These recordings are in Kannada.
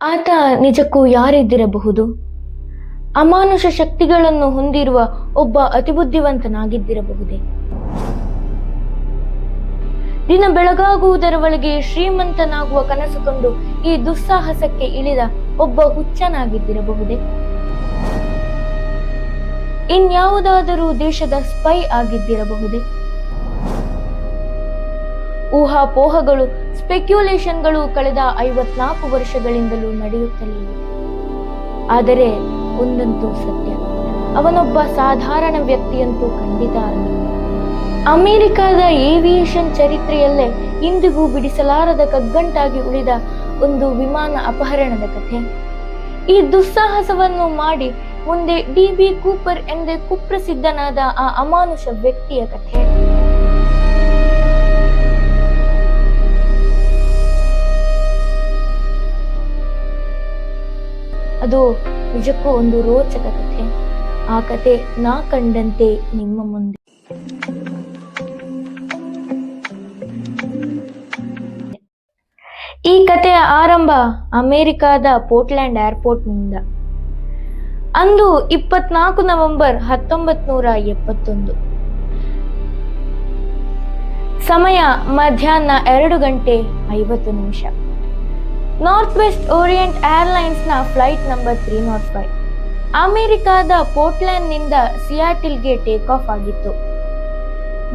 ಆತ ನಿಜಕ್ಕೂ ಯಾರಿದ್ದಿರಬಹುದು? ಅಮಾನುಷ ಶಕ್ತಿಗಳನ್ನು ಹೊಂದಿರುವ ಒಬ್ಬ ಅತಿಬುದ್ಧಿವಂತನಾಗಿದ್ದಿರಬಹುದೇ? ದಿನ ಬೆಳಗಾಗುವುದರ ಒಳಗೆ ಶ್ರೀಮಂತನಾಗುವ ಕನಸು ಕಂಡು ಈ ದುಸ್ಸಾಹಸಕ್ಕೆ ಇಳಿದ ಒಬ್ಬ ಹುಚ್ಚನಾಗಿದ್ದಿರಬಹುದೇ? ಇನ್ಯಾವುದಾದರೂ ದೇಶದ ಸ್ಪೈ ಆಗಿದ್ದಿರಬಹುದೇ? ಊಹಾಪೋಹಗಳು ಸ್ಪೆಕ್ಯುಲೇಷನ್ಗಳು ಕಳೆದ ಐವತ್ನಾಲ್ಕು ವರ್ಷಗಳಿಂದಲೂ ನಡೆಯುತ್ತಲಿವೆ ಆದರೆ ಒಂದಂತೂ ಸತ್ಯ. ಅವನೊಬ್ಬ ಸಾಧಾರಣ ವ್ಯಕ್ತಿಯಂತೂ ಖಂಡಿತ ಅಲ್ಲ. ಅಮೆರಿಕದ ಏವಿಯೇಷನ್ ಚರಿತ್ರೆಯಲ್ಲೇ ಇಂದಿಗೂ ಬಿಡಿಸಲಾರದ ಕಗ್ಗಂಟಾಗಿ ಉಳಿದ ಒಂದು ವಿಮಾನ ಅಪಹರಣದ ಕಥೆ. ಈ ದುಸ್ಸಾಹಸವನ್ನು ಮಾಡಿ ಮುಂದೆ ಡಿ ಬಿ ಕೂಪರ್ ಎಂದೇ ಕುಪ್ರಸಿದ್ಧನಾದ ಆ ಅಮಾನುಷ ವ್ಯಕ್ತಿಯ ಕಥೆ. ಅದು ನಿಜಕ್ಕೂ ಒಂದು ರೋಚಕ ಕಥೆ. ಆ ಕತೆ ನಾ ಕಂಡಂತೆ ನಿಮ್ಮ ಮುಂದೆ. ಈ ಕಥೆಯ ಆರಂಭ ಅಮೆರಿಕಾದ ಪೋರ್ಟ್ಲ್ಯಾಂಡ್ ಏರ್ಪೋರ್ಟ್ನಿಂದ. ಅಂದು ಇಪ್ಪತ್ನಾಲ್ಕು ನವೆಂಬರ್ ಹತ್ತೊಂಬತ್ ನೂರ ಎಪ್ಪತ್ತೊಂದು. ಸಮಯ ಮಧ್ಯಾಹ್ನ ಎರಡು ಗಂಟೆ ಐವತ್ತು ನಿಮಿಷ. North west orient ಏರ್ಲೈನ್ಸ್ನ flight number three not five ಅಮೆರಿಕಾದ ಪೋರ್ಟ್ಲ್ಯಾಂಡ್ನಿಂದ ಸಿಯಾಟಿಲ್ಗೆ ಟೇಕ್ ಆಫ್ ಆಗಿತ್ತು.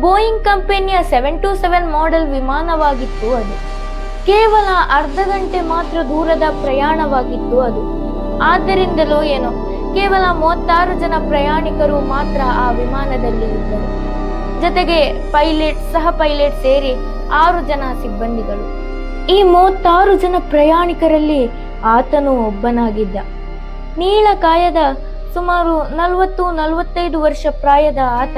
ಬೋಯಿಂಗ್ ಕಂಪನಿಯ ಸೆವೆನ್ ಟು ಸೆವೆನ್ ಮಾಡೆಲ್ ವಿಮಾನವಾಗಿತ್ತು ಅದು. ಕೇವಲ ಅರ್ಧ ಗಂಟೆ ಮಾತ್ರ ದೂರದ ಪ್ರಯಾಣವಾಗಿತ್ತು ಅದು. ಆದ್ದರಿಂದಲೋ ಏನೋ, ಕೇವಲ ಮೂವತ್ತಾರು ಜನ ಪ್ರಯಾಣಿಕರು ಮಾತ್ರ ಆ ವಿಮಾನದಲ್ಲಿ ಇದ್ದರು. ಜೊತೆಗೆ ಪೈಲಟ್, ಸಹ ಪೈಲಟ್ ಸೇರಿ ಆರು ಜನ ಸಿಬ್ಬಂದಿಗಳು. ಈ ಮೂವತ್ತಾರು ಜನ ಪ್ರಯಾಣಿಕರಲ್ಲಿ ಆತನು ಒಬ್ಬನಾಗಿದ್ದ. ನೀಳಕಾಯದ ಸುಮಾರು ನಲವತ್ತು ನಲವತ್ತೈದು ವರ್ಷ ಪ್ರಾಯದ ಆತ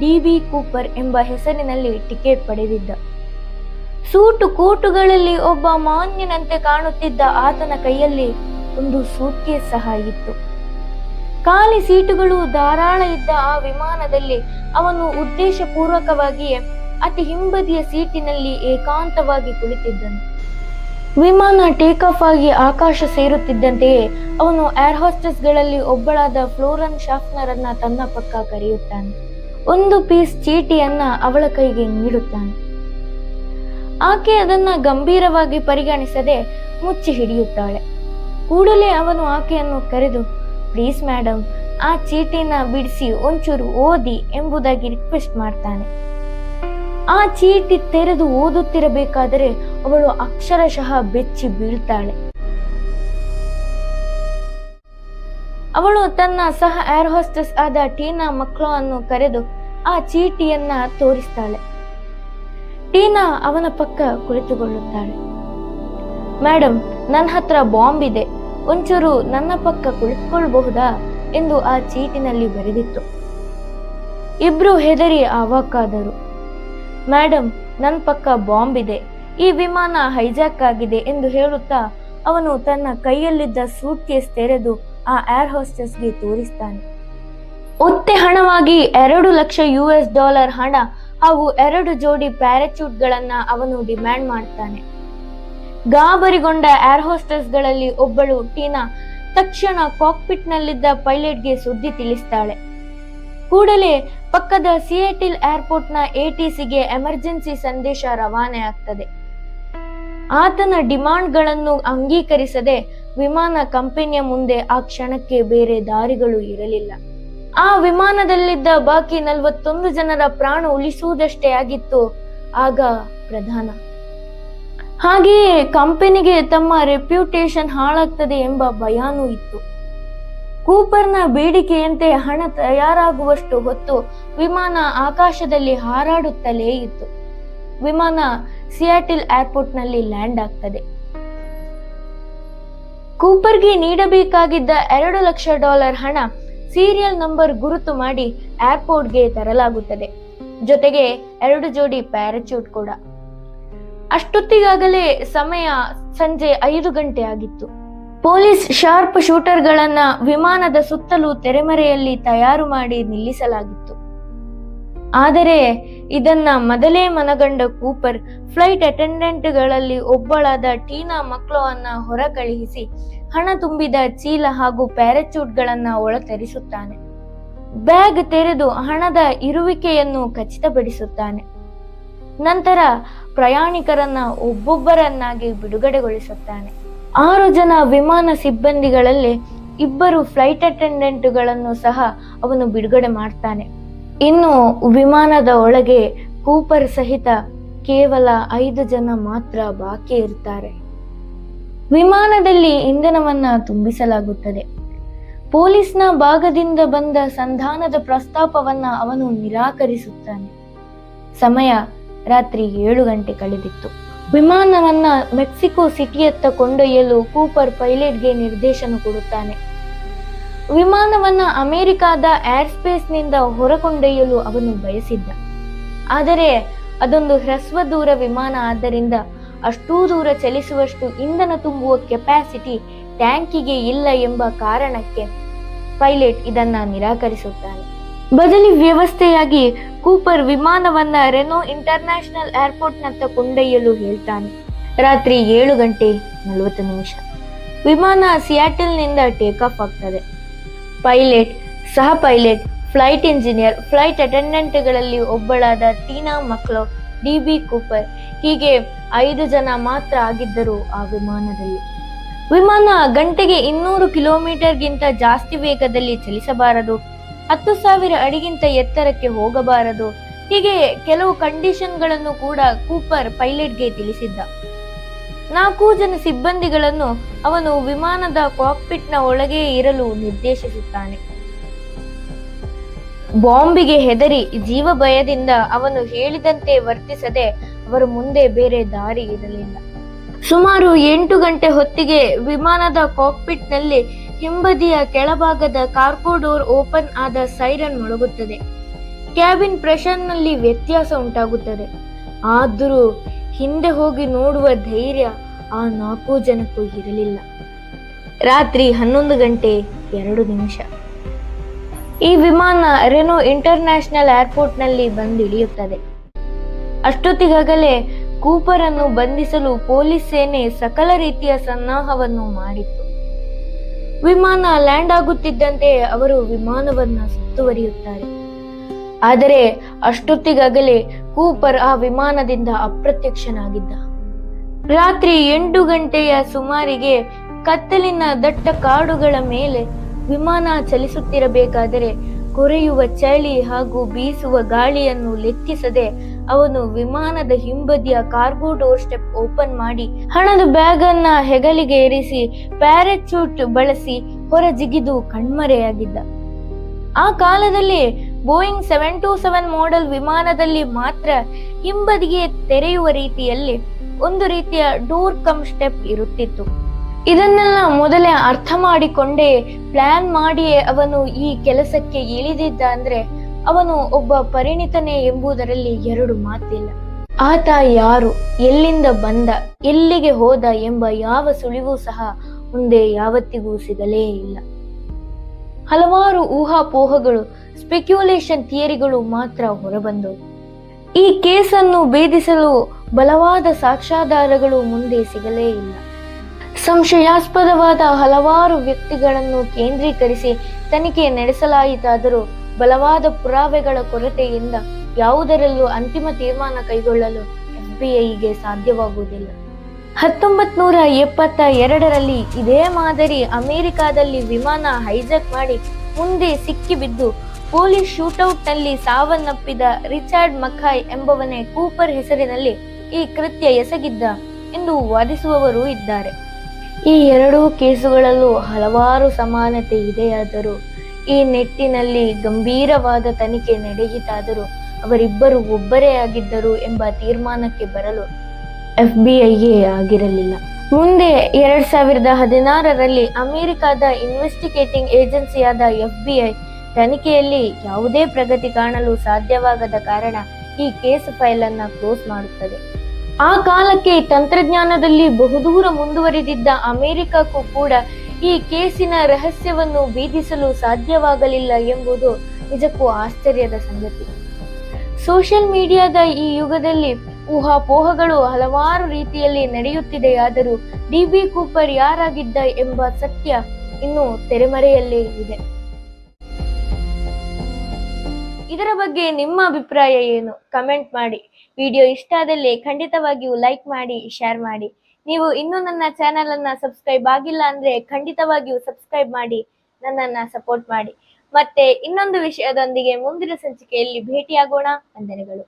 ಡಿ ಬಿ ಕೂಪರ್ ಎಂಬ ಹೆಸರಿನಲ್ಲಿ ಟಿಕೆಟ್ ಪಡೆದಿದ್ದ. ಸೂಟು ಕೋಟುಗಳಲ್ಲಿ ಒಬ್ಬ ಮಾನ್ಯನಂತೆ ಕಾಣುತ್ತಿದ್ದ ಆತನ ಕೈಯಲ್ಲಿ ಒಂದು ಸೂಟ್ಕೇಸ್ ಸಹ ಇತ್ತು. ಖಾಲಿ ಸೀಟುಗಳು ಧಾರಾಳ ಇದ್ದ ಆ ವಿಮಾನದಲ್ಲಿ ಅವನು ಉದ್ದೇಶಪೂರ್ವಕವಾಗಿಯೇ ಅತಿ ಹಿಂಬದಿಯ ಸೀಟಿನಲ್ಲಿ ಏಕಾಂತವಾಗಿ ಕುಳಿತಿದ್ದನು. ವಿಮಾನ ಟೇಕ್ ಆಫ್ ಆಗಿ ಆಕಾಶ ಸೇರುತ್ತಿದ್ದಂತೆಯೇ ಅವನು ಏರ್ ಹಾಸ್ಟೆಸ್ಗಳಲ್ಲಿ ಒಬ್ಬಳಾದ ಫ್ಲೋರನ್ ಶಾಫ್ನರನ್ನ ತನ್ನ ಪಕ್ಕ ಕರೆಯುತ್ತಾನೆ. ಒಂದು ಪೀಸ್ ಚೀಟಿಯನ್ನ ಅವಳ ಕೈಗೆ ನೀಡುತ್ತಾನೆ. ಆಕೆ ಅದನ್ನ ಗಂಭೀರವಾಗಿ ಪರಿಗಣಿಸದೆ ಮುಚ್ಚಿ ಹಿಡಿಯುತ್ತಾಳೆ. ಕೂಡಲೇ ಅವನು ಆಕೆಯನ್ನು ಕರೆದು, ಪ್ಲೀಸ್ ಮೇಡಮ್ ಆ ಚೀಟಿನ ಬಿಡಿಸಿ ಒಂಚೂರು ಓದಿ ಎಂಬುದಾಗಿ ರಿಕ್ವೆಸ್ಟ್ ಮಾಡ್ತಾನೆ. ಆ ಚೀಟಿ ತೆರೆದು ಓದುತ್ತಿರಬೇಕಾದರೆ ಅವಳು ಅಕ್ಷರಶಃ ಬೆಚ್ಚಿ ಬೀಳ್ತಾಳೆ. ಅವಳು ತನ್ನ ಸಹ ಏರ್ ಹೋಸ್ಟೆಸ್ ಆದ ಟೀನಾ ಮಕ್ಕಳನ್ನು ಕರೆದು ಆ ಚೀಟಿಯನ್ನ ತೋರಿಸ್ತಾಳೆ. ಟೀನಾ ಅವನ ಪಕ್ಕ ಕುಳಿತುಕೊಳ್ಳುತ್ತಾಳೆ. ಮೇಡಮ್ ನನ್ನ ಹತ್ರ ಬಾಂಬ್ ಇದೆ. ಒಂಚೂರು ನನ್ನ ಪಕ್ಕ ಕುಳಿತುಕೊಳ್ಬಹುದಾ ಎಂದು ಆ ಚೀಟಿನಲ್ಲಿ ಬರೆದಿತ್ತು. ಇಬ್ರು ಹೆದರಿ ಆವಾಕಾದರು. ಮೇಡಮ್ ನನ್ನ ಪಕ್ಕ ಬಾಂಬ್ ಇದೆ. ಈ ವಿಮಾನ ಹೈಜಾಕ್ ಆಗಿದೆ ಎಂದು ಹೇಳುತ್ತಾ ಅವನು ತನ್ನ ಕೈಯಲ್ಲಿದ್ದ ಸೂಟ್ ಕೇಸ್ ತೆರೆದು ಆ ಏರ್ ಹೋಸ್ಟೆಸ್ಗೆ ತೋರಿಸ್ತಾನೆ. ಒತ್ತೆ ಹಣವಾಗಿ ಎರಡು ಲಕ್ಷ ಯು ಎಸ್ ಡಾಲರ್ ಹಣ ಹಾಗೂ ಎರಡು ಜೋಡಿ ಪ್ಯಾರಾಚೂಟ್ಗಳನ್ನ ಅವನು ಡಿಮ್ಯಾಂಡ್ ಮಾಡ್ತಾನೆ. ಗಾಬರಿಗೊಂಡ ಏರ್ ಹೋಸ್ಟೆಸ್ಗಳಲ್ಲಿ ಒಬ್ಬಳು ಟೀನಾ ತಕ್ಷಣ ಕಾಕ್ಪಿಟ್ನಲ್ಲಿದ್ದ ಪೈಲಟ್ಗೆ ಸುದ್ದಿ ತಿಳಿಸ್ತಾಳೆ. ಕೂಡಲೇ ಪಕ್ಕದ ಸಿಯೇಟಿಲ್ ಏರ್ಪೋರ್ಟ್ನ ಎಟಿಸಿಗೆ ಎಮರ್ಜೆನ್ಸಿ ಸಂದೇಶ ರವಾನೆ ಆಗ್ತದೆ. ಆತನ ಡಿಮಾಂಡ್ಗಳನ್ನು ಅಂಗೀಕರಿಸದೆ ವಿಮಾನ ಕಂಪನಿಯ ಮುಂದೆ ಆ ಕ್ಷಣಕ್ಕೆ ಬೇರೆ ದಾರಿಗಳು ಇರಲಿಲ್ಲ. ಆ ವಿಮಾನದಲ್ಲಿದ್ದ ಬಾಕಿ ನಲವತ್ತೊಂದು ಜನರ ಪ್ರಾಣ ಉಳಿಸುವುದಷ್ಟೇ ಆಗಿತ್ತು ಆಗ ಪ್ರಧಾನ. ಹಾಗೆಯೇ ಕಂಪನಿಗೆ ತಮ್ಮ ರೆಪ್ಯೂಟೇಷನ್ ಹಾಳಾಗ್ತದೆ ಎಂಬ ಭಯಾನೂ ಇತ್ತು. ಕೂಪರ್ನ ಬೇಡಿಕೆಯಂತೆ ಹಣ ತಯಾರಾಗುವಷ್ಟು ಹೊತ್ತು ವಿಮಾನ ಆಕಾಶದಲ್ಲಿ ಹಾರಾಡುತ್ತಲೇ ಇತ್ತು. ವಿಮಾನ ಸಿಯಾಟಿಲ್ ಏರ್ಪೋರ್ಟ್ನಲ್ಲಿ ಲ್ಯಾಂಡ್ ಆಗ್ತದೆ. ಕೂಪರ್ಗೆ ನೀಡಬೇಕಾಗಿದ್ದ ಎರಡು ಲಕ್ಷ ಡಾಲರ್ ಹಣ ಸೀರಿಯಲ್ ನಂಬರ್ ಗುರುತು ಮಾಡಿ ಏರ್ಪೋರ್ಟ್ಗೆ ತರಲಾಗುತ್ತದೆ. ಜೊತೆಗೆ ಎರಡು ಜೋಡಿ ಪ್ಯಾರಾಚೂಟ್ ಕೂಡ. ಅಷ್ಟೊತ್ತಿಗಾಗಲೇ ಸಮಯ ಸಂಜೆ ಐದು ಗಂಟೆ ಆಗಿತ್ತು. ಪೊಲೀಸ್ ಶಾರ್ಪ್ ಶೂಟರ್ಗಳನ್ನ ವಿಮಾನದ ಸುತ್ತಲೂ ತೆರೆಮರೆಯಲ್ಲಿ ತಯಾರು ಮಾಡಿ ನಿಲ್ಲಿಸಲಾಗಿತ್ತು. ಆದರೆ ಇದನ್ನ ಮೊದಲೇ ಮನಗಂಡ ಕೂಪರ್ ಫ್ಲೈಟ್ ಅಟೆಂಡೆಂಟ್ಗಳಲ್ಲಿ ಒಬ್ಬಳಾದ ಟೀನಾ ಮಕ್ಲೋವನ್ನ ಹೊರ ಕಳುಹಿಸಿ ಹಣ ತುಂಬಿದ ಚೀಲ ಹಾಗೂ ಪ್ಯಾರಾಚೂಟ್ಗಳನ್ನ ಒಳತರಿಸುತ್ತಾನೆ. ಬ್ಯಾಗ್ ತೆರೆದು ಹಣದ ಇರುವಿಕೆಯನ್ನು ಖಚಿತಪಡಿಸುತ್ತಾನೆ. ನಂತರ ಪ್ರಯಾಣಿಕರನ್ನ ಒಬ್ಬೊಬ್ಬರನ್ನಾಗಿ ಬಿಡುಗಡೆಗೊಳಿಸುತ್ತಾನೆ. ಆರು ಜನ ವಿಮಾನ ಸಿಬ್ಬಂದಿಗಳಲ್ಲಿ ಇಬ್ಬರು ಫ್ಲೈಟ್ ಅಟೆಂಡೆಂಟ್ಗಳನ್ನು ಸಹ ಅವನು ಬಿಡುಗಡೆ ಮಾಡ್ತಾನೆ. ಇನ್ನು ವಿಮಾನದ ಒಳಗೆ ಕೂಪರ್ ಸಹಿತ ಕೇವಲ ಐದು ಜನ ಮಾತ್ರ ಬಾಕಿ ಇರ್ತಾರೆ. ವಿಮಾನದಲ್ಲಿ ಇಂಧನವನ್ನ ತುಂಬಿಸಲಾಗುತ್ತದೆ. ಪೊಲೀಸ್ನ ಭಾಗದಿಂದ ಬಂದ ಸಂಧಾನದ ಪ್ರಸ್ತಾಪವನ್ನ ಅವನು ನಿರಾಕರಿಸುತ್ತಾನೆ. ಸಮಯ ರಾತ್ರಿ ಏಳು ಗಂಟೆ ಕಳೆದಿತ್ತು. ವಿಮಾನವನ್ನ ಮೆಕ್ಸಿಕೋ ಸಿಟಿಯತ್ತ ಕೊಂಡೊಯ್ಯಲು ಕೂಪರ್ ಪೈಲಟ್ಗೆ ನಿರ್ದೇಶನ ಕೊಡುತ್ತಾನೆ. ವಿಮಾನವನ್ನ ಅಮೆರಿಕಾದ ಏರ್ ಸ್ಪೇಸ್ನಿಂದ ಹೊರಕೊಂಡೊಯ್ಯಲು ಅವನು ಬಯಸಿದ್ದ. ಆದರೆ ಅದೊಂದು ಹ್ರಸ್ವ ದೂರ ವಿಮಾನ, ಆದ್ದರಿಂದ ಅಷ್ಟೂ ದೂರ ಚಲಿಸುವಷ್ಟು ಇಂಧನ ತುಂಬುವ ಕೆಪಾಸಿಟಿ ಟ್ಯಾಂಕಿಗೆ ಇಲ್ಲ ಎಂಬ ಕಾರಣಕ್ಕೆ ಪೈಲಟ್ ಇದನ್ನ ನಿರಾಕರಿಸುತ್ತಾನೆ. ಬದಲಿ ವ್ಯವಸ್ಥೆಯಾಗಿ ಕೂಪರ್ ವಿಮಾನವನ್ನ ರೆನೋ ಇಂಟರ್ನ್ಯಾಷನಲ್ ಏರ್ಪೋರ್ಟ್ನತ್ತ ಕೊಂಡೊಯ್ಯಲು ಹೇಳ್ತಾನೆ. ರಾತ್ರಿ ಏಳು ಗಂಟೆ ನಲವತ್ತು ನಿಮಿಷ. ವಿಮಾನ ಸಿಯಾಟಲ್ನಿಂದ ಟೇಕ್ ಆಫ್ ಆಗ್ತದೆ. ಪೈಲಟ್, ಸಹ ಪೈಲಟ್, ಫ್ಲೈಟ್ ಇಂಜಿನಿಯರ್, ಫ್ಲೈಟ್ ಅಟೆಂಡೆಂಟ್ಗಳಲ್ಲಿ ಒಬ್ಬಳಾದ ತೀನಾ ಮಕ್ಳು, ಡಿ ಬಿ ಕೂಪರ್, ಹೀಗೆ ಐದು ಜನ ಮಾತ್ರ ಆಗಿದ್ದರು ಆ ವಿಮಾನದಲ್ಲಿ. ವಿಮಾನ ಗಂಟೆಗೆ ಇನ್ನೂರು ಕಿಲೋಮೀಟರ್ಗಿಂತ ಜಾಸ್ತಿ ವೇಗದಲ್ಲಿ ಚಲಿಸಬಾರದು. ಹತ್ತು ಸಾವಿರ ಅಡಿಗಿಂತ ಎತ್ತರಕ್ಕೆ ಹೋಗಬಾರದು. ಹೀಗೆ ಕೆಲವು ಕಂಡೀಷನ್ಗಳನ್ನು ಕೂಡ ಕೂಪರ್ ಪೈಲಟ್ಗೆ ತಿಳಿಸಿದ್ದ. ನಾಲ್ಕು ಜನ ಸಿಬ್ಬಂದಿಗಳನ್ನು ಅವನು ವಿಮಾನದ ಕಾಕ್ಪಿಟ್ನ ಒಳಗೆ ಇರಲು ನಿರ್ದೇಶಿಸುತ್ತಾನೆ. ಬಾಂಬಿಗೆ ಹೆದರಿ ಜೀವ ಭಯದಿಂದ ಅವನು ಹೇಳಿದಂತೆ ವರ್ತಿಸದೆ ಅವರ ಮುಂದೆ ಬೇರೆ ದಾರಿ ಇರಲಿಲ್ಲ. ಸುಮಾರು ಎಂಟು ಗಂಟೆ ಹೊತ್ತಿಗೆ ವಿಮಾನದ ಕಾಕ್ಪಿಟ್ನಲ್ಲಿ ಹಿಂಬದಿಯ ಕೆಳಭಾಗದ ಕಾರ್ಗೋ ಡೋರ್ ಓಪನ್ ಆದ ಸೈರನ್ ಮೊಳಗುತ್ತದೆ. ಕ್ಯಾಬಿನ್ ಪ್ರೆಷರ್ನಲ್ಲಿ ವ್ಯತ್ಯಾಸ ಉಂಟಾಗುತ್ತದೆ. ಆದರೂ ಹಿಂದೆ ಹೋಗಿ ನೋಡುವ ಧೈರ್ಯ ಆ ನಾಲ್ಕು ಜನಕ್ಕೂ ಇರಲಿಲ್ಲ. ರಾತ್ರಿ ಹನ್ನೊಂದು ಗಂಟೆ ಎರಡು ನಿಮಿಷ. ಈ ವಿಮಾನ ರೆನೋ ಇಂಟರ್ನ್ಯಾಷನಲ್ ಏರ್ಪೋರ್ಟ್ನಲ್ಲಿ ಬಂದಿಳಿಯುತ್ತದೆ ಅಷ್ಟೊತ್ತಿಗಾಗಲೇ ಕೂಪರನ್ನು ಬಂಧಿಸಲು ಪೊಲೀಸ್ ಸೇನೆ ಸಕಲ ರೀತಿಯ ಸನ್ನಾಹವನ್ನು ಮಾಡಿತ್ತು. ವಿಮಾನ ಲ್ಯಾಂಡ್ ಆಗುತ್ತಿದ್ದಂತೆ ಅವರು ವಿಮಾನವನ್ನ ಸುತ್ತುವರಿಯುತ್ತಾರೆ. ಆದರೆ ಅಷ್ಟೊತ್ತಿಗಾಗಲೇ ಕೂಪರ್ ಆ ವಿಮಾನದಿಂದ ಅಪ್ರತ್ಯಕ್ಷನಾಗಿದ್ದ. ರಾತ್ರಿ ಎಂಟು ಗಂಟೆಯ ಸುಮಾರಿಗೆ ಕತ್ತಲಿನ ದಟ್ಟ ಕಾಡುಗಳ ಮೇಲೆ ವಿಮಾನ ಚಲಿಸುತ್ತಿರಬೇಕಾದರೆ ಕೊರೆಯುವ ಚಳಿ ಹಾಗೂ ಬೀಸುವ ಗಾಳಿಯನ್ನು ಲೆಕ್ಕಿಸದೆ ಅವನು ವಿಮಾನದ ಹಿಂಬದಿಯ ಕಾರ್ಗೋ ಡೋರ್ ಸ್ಟೆಪ್ ಓಪನ್ ಮಾಡಿ ಹಣದ ಬ್ಯಾಗ್ ಅನ್ನ ಹೆಗಲಿಗೆ ಇರಿಸಿ ಪ್ಯಾರಾಚೂಟ್ ಬಳಸಿ ಹೊರ ಜಿಗಿದು ಕಣ್ಮರೆಯಾಗಿದ್ದ. ಆ ಕಾಲದಲ್ಲಿ Boeing seven two seven model ವಿಮಾನದಲ್ಲಿ ಮಾತ್ರ ಹಿಂಬದಿಗೆ ತೆರೆಯುವ ರೀತಿಯಲ್ಲಿ ಒಂದು ರೀತಿಯ ಡೋರ್ ಕಮ್ ಸ್ಟೆಪ್ ಇರುತ್ತಿತ್ತು. ಇದನ್ನೆಲ್ಲ ಮೊದಲೇ ಅರ್ಥ ಮಾಡಿಕೊಂಡೇ ಪ್ಲಾನ್ ಮಾಡಿಯೇ ಅವನು ಈ ಕೆಲಸಕ್ಕೆ ಇಳಿದಿದ್ದ ಅಂದ್ರೆ ಅವನು ಒಬ್ಬ ಪರಿಣಿತನೇ ಎಂಬುದರಲ್ಲಿ ಎರಡು ಮಾತಿಲ್ಲ. ಆತ ಯಾರು? ಎಲ್ಲಿಂದ ಬಂದ? ಎಲ್ಲಿಗೆ ಹೋದ ಎಂಬ ಯಾವ ಸುಳಿವು ಸಹ ಮುಂದೆ ಯಾವತ್ತಿಗೂ ಸಿಗಲೇ ಇಲ್ಲ. ಹಲವಾರು ಊಹಾಪೋಹಗಳು ಸ್ಪೆಕ್ಯುಲೇಷನ್ ಥಿಯರಿಗಳು ಮಾತ್ರ ಹೊರಬಂದವು. ಈ ಕೇಸನ್ನು ಭೇದಿಸಲು ಬಲವಾದ ಸಾಕ್ಷಾಧಾರಗಳು ಮುಂದೆ ಸಿಗಲೇ ಇಲ್ಲ. ಸಂಶಯಾಸ್ಪದವಾದ ಹಲವಾರು ವ್ಯಕ್ತಿಗಳನ್ನು ಕೇಂದ್ರೀಕರಿಸಿ ತನಿಖೆ ನಡೆಸಲಾಯಿತಾದರೂ ಬಲವಾದ ಪುರಾವೆಗಳ ಕೊರತೆಯಿಂದ ಯಾವುದರಲ್ಲೂ ಅಂತಿಮ ತೀರ್ಮಾನ ಕೈಗೊಳ್ಳಲು ಎಫ್ಬಿಐಗೆ ಸಾಧ್ಯವಾಗುವುದಿಲ್ಲ. ಹತ್ತೊಂಬತ್ ನೂರ ಎಪ್ಪತ್ತ ಎರಡರಲ್ಲಿ ಇದೇ ಮಾದರಿ ಅಮೆರಿಕಾದಲ್ಲಿ ವಿಮಾನ ಹೈಜಾಕ್ ಮಾಡಿ ಮುಂದೆ ಸಿಕ್ಕಿಬಿದ್ದು, ಪೊಲೀಸ್ ಶೂಟೌಟ್ನಲ್ಲಿ ಸಾವನ್ನಪ್ಪಿದ ರಿಚಾರ್ಡ್ ಮಖಾಯ್ ಎಂಬವನೇ ಕೂಪರ್ ಹೆಸರಿನಲ್ಲಿ ಈ ಕೃತ್ಯ ಎಸಗಿದ್ದ ಎಂದು ವಾದಿಸುವವರೂ ಇದ್ದಾರೆ. ಈ ಎರಡೂ ಕೇಸುಗಳಲ್ಲೂ ಹಲವಾರು ಸಮಾನತೆ ಇದೆಯಾದರೂ, ಈ ನಿಟ್ಟಿನಲ್ಲಿ ಗಂಭೀರವಾದ ತನಿಖೆ ನಡೆಯಿತಾದರೂ ಅವರಿಬ್ಬರು ಒಬ್ಬರೇ ಆಗಿದ್ದರು ಎಂಬ ತೀರ್ಮಾನಕ್ಕೆ ಬರಲು ಎಫ್ಬಿಐಗೆ ಆಗಿರಲಿಲ್ಲ. ಮುಂದೆ ಎರಡ್ ಸಾವಿರದ ಹದಿನಾರರಲ್ಲಿ ಅಮೆರಿಕದ ಇನ್ವೆಸ್ಟಿಗೇಟಿಂಗ್ ಏಜೆನ್ಸಿಯಾದ ಎಫ್ಬಿಐ ತನಿಖೆಯಲ್ಲಿ ಯಾವುದೇ ಪ್ರಗತಿ ಕಾಣಲು ಸಾಧ್ಯವಾಗದ ಕಾರಣ ಈ ಕೇಸ್ ಫೈಲ್ ಅನ್ನ ಕ್ಲೋಸ್ ಮಾಡುತ್ತದೆ. ಆ ಕಾಲಕ್ಕೆ ತಂತ್ರಜ್ಞಾನದಲ್ಲಿ ಬಹುದೂರ ಮುಂದುವರಿದಿದ್ದ ಅಮೆರಿಕಕ್ಕೂ ಕೂಡ ಈ ಕೇಸಿನ ರಹಸ್ಯವನ್ನು ಬೀದಿಸಲು ಸಾಧ್ಯವಾಗಲಿಲ್ಲ ಎಂಬುದು ನಿಜಕ್ಕೂ ಆಶ್ಚರ್ಯದ ಸಂಗತಿ. ಸೋಷಿಯಲ್ ಮೀಡಿಯಾದ ಈ ಯುಗದಲ್ಲಿ ಊಹಾಪೋಹಗಳು ಹಲವಾರು ರೀತಿಯಲ್ಲಿ ನಡೆಯುತ್ತಿದೆಯಾದರೂ ಡಿ ಬಿ ಕೂಪರ್ ಯಾರಾಗಿದ್ದ ಎಂಬ ಸತ್ಯ ಇನ್ನೂ ತೆರೆಮರೆಯಲ್ಲೇ ಇದೆ. ಇದರ ಬಗ್ಗೆ ನಿಮ್ಮ ಅಭಿಪ್ರಾಯ ಏನು? ಕಮೆಂಟ್ ಮಾಡಿ. ವಿಡಿಯೋ ಇಷ್ಟ ಆದಲ್ಲಿ ಖಂಡಿತವಾಗಿಯೂ ಲೈಕ್ ಮಾಡಿ ಶೇರ್ ಮಾಡಿ. ನೀವು ಇನ್ನೂ ನನ್ನ ಚಾನೆಲ್ ಅನ್ನ ಸಬ್ಸ್ಕ್ರೈಬ್ ಆಗಿಲ್ಲ ಅಂದ್ರೆ ಖಂಡಿತವಾಗಿಯೂ ಸಬ್ಸ್ಕ್ರೈಬ್ ಮಾಡಿ, ನನ್ನನ್ನ ಸಪೋರ್ಟ್ ಮಾಡಿ. ಮತ್ತೆ ಇನ್ನೊಂದು ವಿಷಯದೊಂದಿಗೆ ಮುಂದಿನ ಸಂಚಿಕೆಯಲ್ಲಿ ಭೇಟಿಯಾಗೋಣ. ವಂದನೆಗಳು.